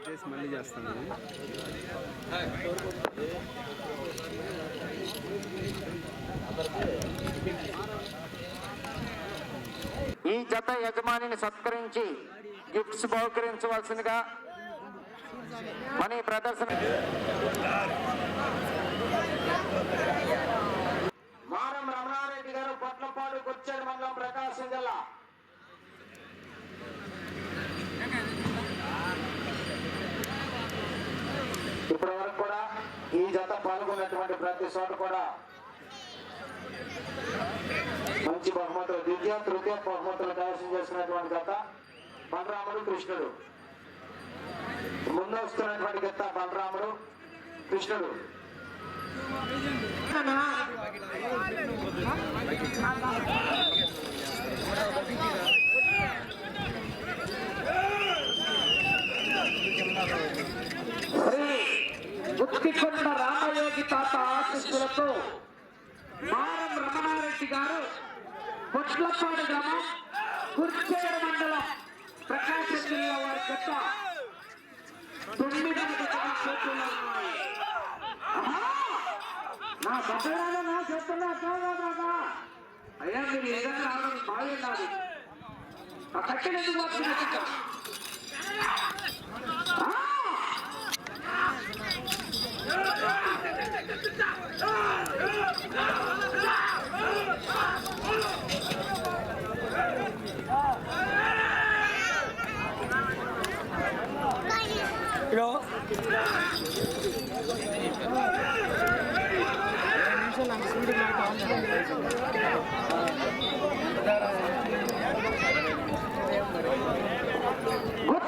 Cut చేసి మళ్ళీ చేస్తాను. ఈ జత యజమానిని సత్కరించి గిఫ్ట్స్ బహుకరించవలసిందిగా మన ప్రదర్శన మారం రమణారెడ్డి గారు పొట్లపాడు కొచ్చేడు మండలం ప్రకాశం జిల్లా ఇప్పటి వరకు కూడా ఈ జత పాల్గొన్నటువంటి ప్రతి చోట కూడా మంచి బహుమతులు ద్వితీయ తృతీయ బహుమతులు కైవసం చేసినటువంటి గత బలరాముడు కృష్ణుడు. ముందు వస్తున్నటువంటి గత బలరాముడు కృష్ణుడు. ఉత్తికొండ రామయోగి తాత ఆశస్సులతో మారం రమణారెడ్డి గారు పొట్లపాడు గ్రామం కుర్చేడు మండలం ప్రకాశం జిల్లా వారి చెత్త తొమ్మిది నా బట్టలాగా నా చేతుల్లో కాదా అయ్యా మీరు ఏదైనా రావడం బాగుండాలి ఆ కట్టెలు ఎందుకు వస్తుంది గుత్తికొండ రామయ్యకి తాత ఆశీస్సులతో మానవ రమణారెడ్డి గారు పట్లపాడు గ్రామం కుర్చేడు మండలం ప్రకాశం జిల్లా వారి చెత్త మూడు వందల అడుగుల దూరాన్ని ఒక్క నిమిషంలో పూర్తి చేస్తున్నాయి ఏయ్! ఏది? ఆహా! ఉండే తీసేసి సౌండ్. ఎత్తు! ఆ! ఏకా! మా దయచేసి వస్తున్న భక్తులు భద్రతలు కూడా మరి పక్క నుండి చూడాలని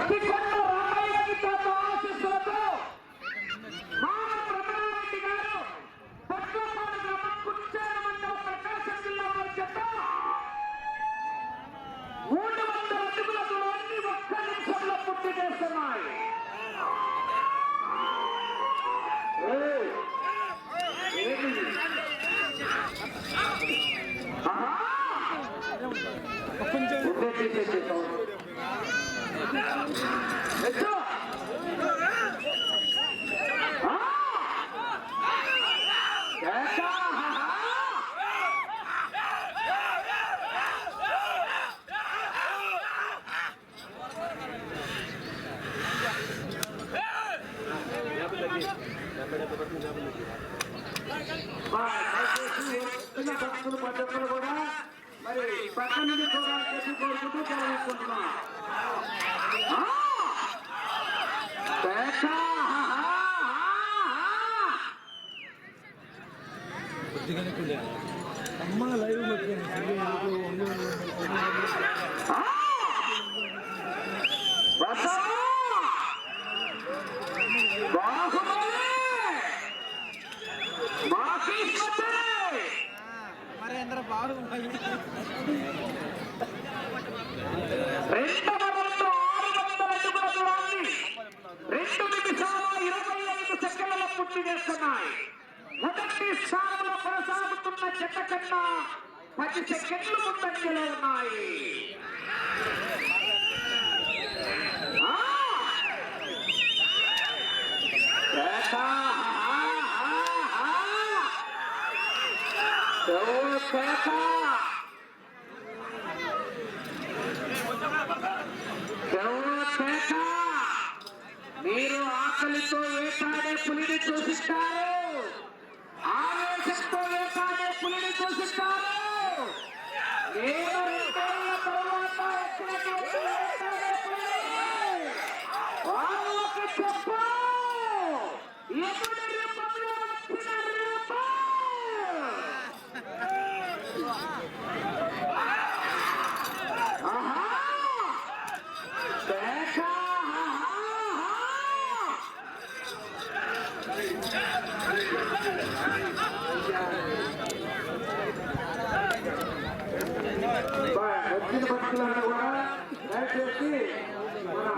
చెప్పి కోరుకుంటూ తెలియజేసుకుంటున్నాం ఆ! పేట! అమ్మ లైవ్ పెట్టుకోండి ఆ! వసా! బాహుబలి! మాకీశ్వరి! మరేంద్ర బాగుంది రెండవ రౌండ్లో ఆరు వందల అడుగుల దూరాన్ని రెండు నిమిషాల ఇరవై ఐదు సెకండ్ల పూర్తి చేస్తున్నాయి మొదటి స్థానంలో కొనసాగుతున్న జట్ట కన్నా పది సెకండ్లు ముందంజలో ఉన్నాయి మీరు ఆకలితో ఏటాడే పులిని చూసిస్తారు ఆవేశంతో ఏ Political Chicago! Yeah. అందరూ కూడా దయచేసి మన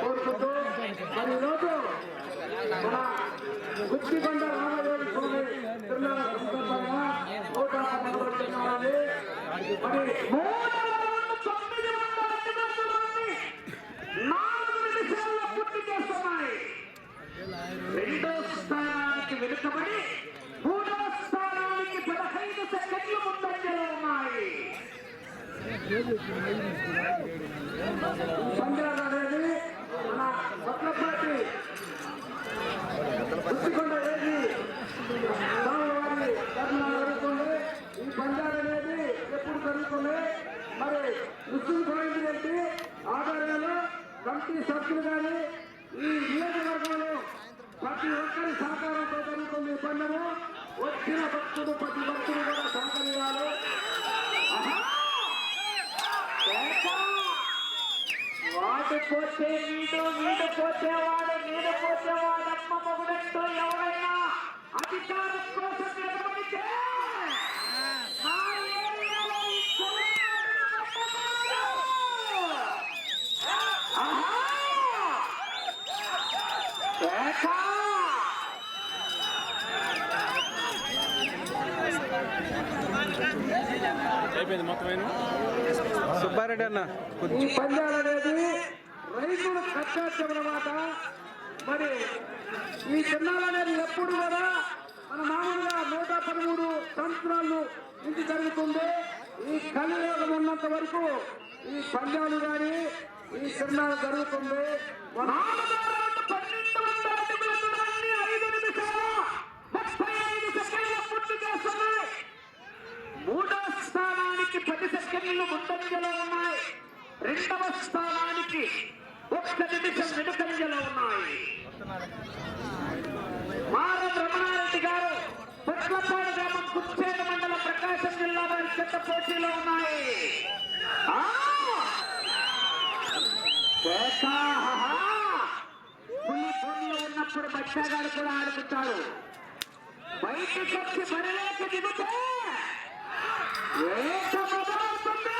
కోరుకుంటూ మరి ఈరోజు మన గుచ్చికొండ వెనుకబడి మూడో స్థానానికి పదహైదు సెకండ్లు ముందంజ అనేది మన కొత్తపాటి గుర్తుకొండ ఏది స్వామివారి దర్శనం జరుగుతుంది ఈ పంజాబ్ అనేది ఎప్పుడు జరుగుతుంది మరి ముస్లిం గోవిందరెడ్డి ఆధ్వర్యంలో కమిటీ సభ్యులు కానీ ఈ నియోజకవర్గంలో ప్రతి ఒక్కరి సహకారంతో జరుగుతుంది ఈ పండుగ వచ్చిన భక్తులు ప్రతి భక్తులు కూడా సహకరించాలి వాడు పోతే వీడు వీడు పోతేవాడు వీడు పోతేవాడు అమ్మ మొగుడంటూ ఎవరైనా అధికారం కోసం నిలబడితే అయిపోయింది మొత్తం సుబ్బారెడ్డి అన్న ఈ పందాలు అనేది రైతులు కష్టార్చమన్నమాట మరి ఈ చిన్నాలు అనేది ఎప్పుడు కూడా మన మామూలుగా నూట పదమూడు సంవత్సరాలు నుంచి జరుగుతుంది. ఈ కలియోగం ఉన్నంత వరకు ఈ పందాలు కానీ ఈ చిన్నాలు జరుగుతుంది. మన పన్నెండు స్థానానికి పది సెకండ్లు ముందంజలో ఉన్నాయి. రెండవ స్థానానికి ఒక్క నిమిషం వెనుకంజలో ఉన్నాయి. మారం రమణారెడ్డి గారు పొట్లపాడు గ్రామం కుచ్చేడు మండలం ప్రకాశం జిల్లా వారి చెత్త పోటీలో ఉన్నాయి. ఆ! ఉన్నప్పుడు బచ్చాగాడు కూడా ఆడుకుంటాడు. బయటికి వచ్చి బరిలోకి దిగితే ఏక మొదలవుతుంది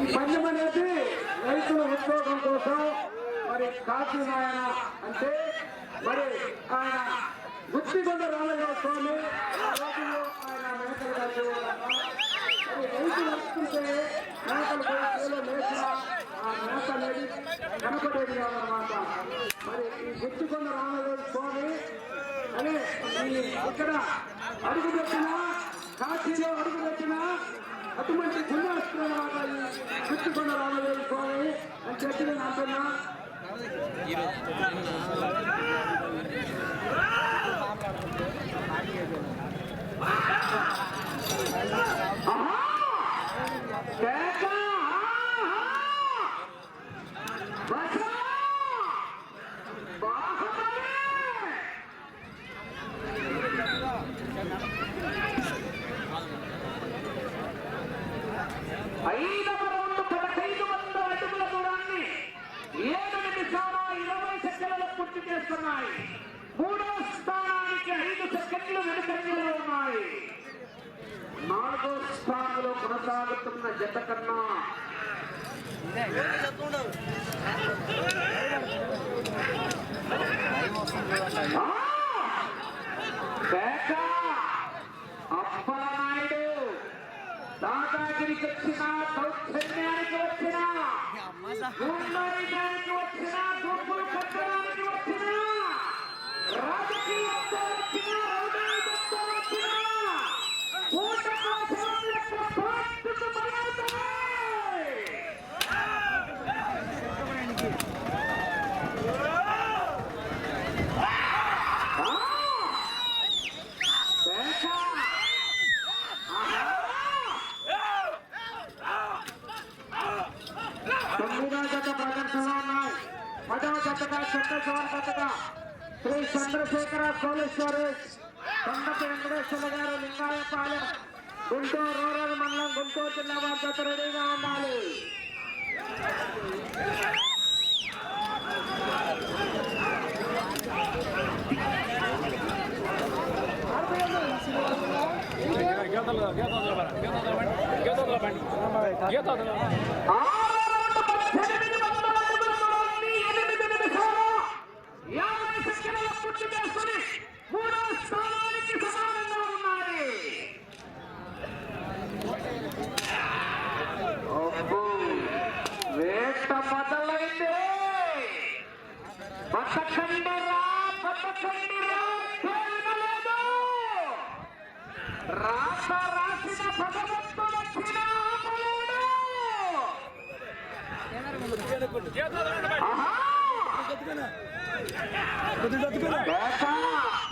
ఈ పందెం అనేది రైతుల ఉద్యోగం కోసం మరి కాశీ నాయన అంటే మరి ఆయన కొండ రామరావు స్వామి ఆ ఆయన మేకలు కాసేవారట. మరి వస్తుంటే మేకలు మేసిన ఆ మేక అనేది కనపడేది కాదనమాట మరి ఈ గుత్తికొండ రామరావు స్వామి అని ఇక్కడ అడుగుపెట్టిన కాశీలో అడుగు అటువంటి పుణ్యాస్త్రమాట ఈ గుత్తికొండ రామదేవి స్వామి అని చెప్పి నేను అంటున్నా ఆహా! కేక! ఆహా! బస! బాహుబలి! ఐదవ రౌండ్ పదహైదు వందల అడుగుల దూరాన్ని ఏడు నిమిషాల ఇరవై సెకండ్ల పూర్తి చేస్తున్నాయి మూడవ స్థానానికి ఐదు సెకండ్లు వెనుకంజలో ఉన్నాయి నాలుగో స్థానంలో కొనసాగుతున్న జత కన్నా ఆ! కేక! అప్పలనాయుడు వచ్చిన దౌర్జన్యానికి వచ్చిన గుండరికి వచ్చిన గుంపులు కట్టడానికి వచ్చిన రాజకీయంతో వచ్చిన రౌడీలతో వచ్చిన కూట కోసం యొక్క పార్టీకి బలవుతాయి. ఆ! కేక! తొమ్మిదో జత ప్రదర్శనలో ఉన్నాయి పదవ జతగా చంద్రశేఖర జతగా శ్రీ చంద్రశేఖర కోలేశ్వరి కొండపి వెంకటేశ్వర గారు లింగాయపాలెం గుంటూరు రూరల్ మండలం గుంటూరు జిల్లా బాధ్యత రెడీగా ఉండాలి ఆరు పూర్తి చేసుకుని మూడో స్థానానికి సమానంగా ఉన్నాయి వేట మొదలైంది. బతకండిరా తేలినలేదు రాత రాసిన భగవంతుడు ఆపలేడు. Bota!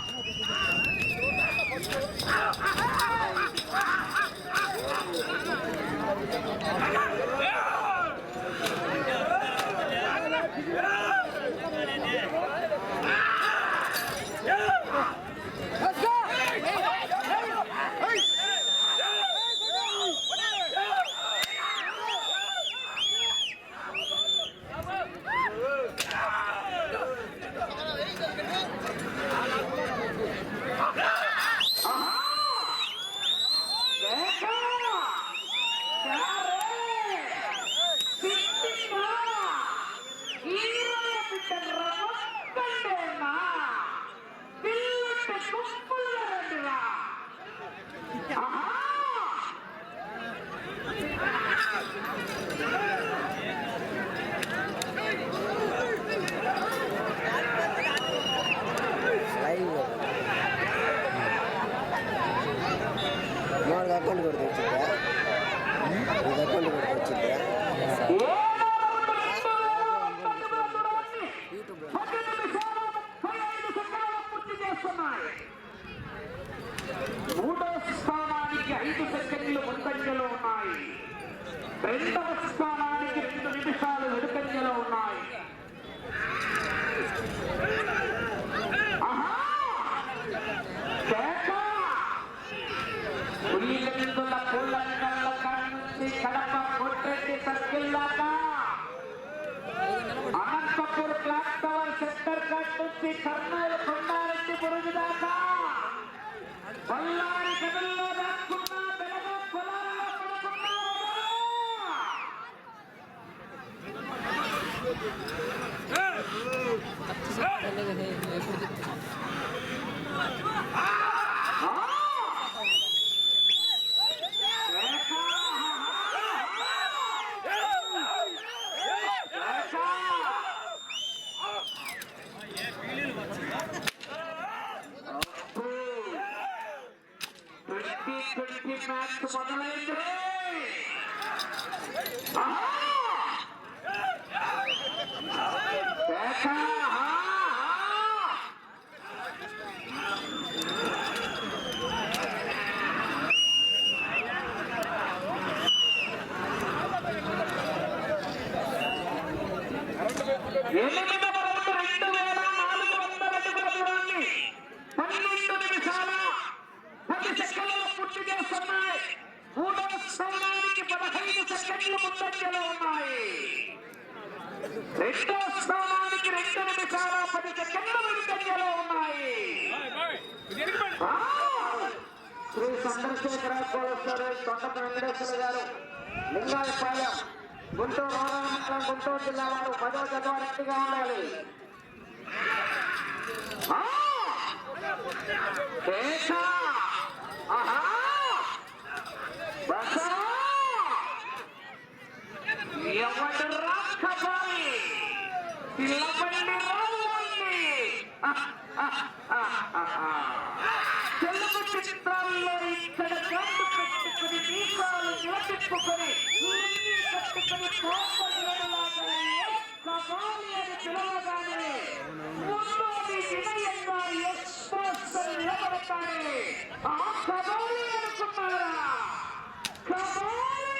కడప కొట్టరెడ్డి సర్కిల్ దాకా Anantapur clock tower centre cut నుంచి కర్నూలు కొండారెడ్డి బురుగు దాకా బళ్ళారి గదుల్లో దాక్కున్న బెలగ పొలాల్లో పడుకున్న ম্যাচ বদলাইতে రెండు నిమిషాల పది సెకండ్లు ముందంజలో ఉన్నాయి! శ్రీ చంద్రశేఖర కోడేశ్వర తొండప వెంకటేశ్వర గారు. లింగాయపాలెం గుంటూరు మండలం గుంటూరు జిల్లా వారు పదో చదవ రెడ్డిగా ఉండాలి! ఎవడు రాకపోయి పిల్లబండి రావాలి తెలుగు చిత్రాల్లో ఇక్కడ గంటు పెట్టుకుని దీపాలు నిలబెట్టుకుని లుంగీ కట్టుకుని కోపలాగా కవాలి అని పిలవగానే ముందు వినయంగా ఎక్స్పోజ్ నిలబడతానే ఆ కవాలి అనుకున్నారా కవాలి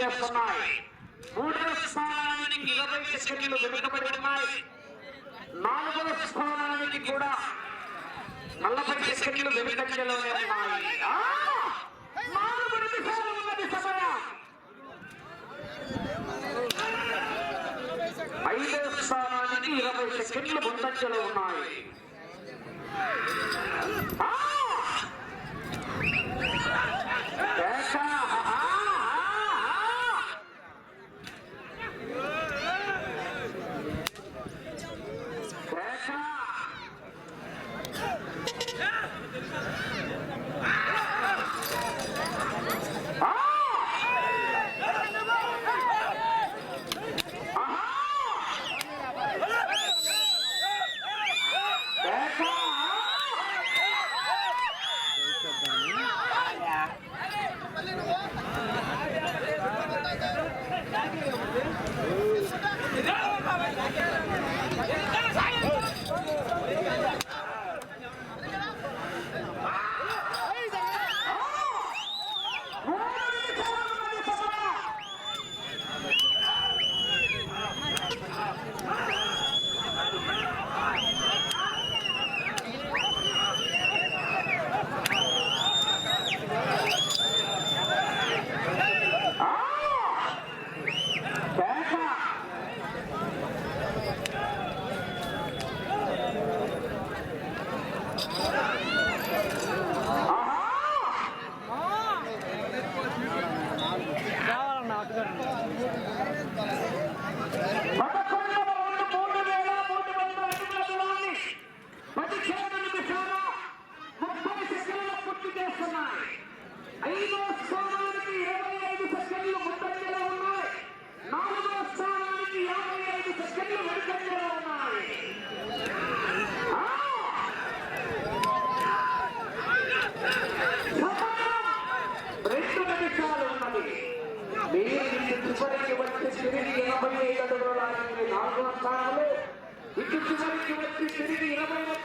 చేస్తున్నాయి. మూడవ స్థానానికి ఇరవై సెకండ్లు వెనుకబడున్నాయి నాలుగవ స్థానానికి కూడా నలభై సెకండ్లు వెనుకంజలో ఉన్నాయి. నాలుగు నిమిషాలు ఉన్నది సమయం ఐదవ స్థానానికి ఇరవై సెకండ్లు ముందంజలో ఉన్నాయి. That's. Vivi.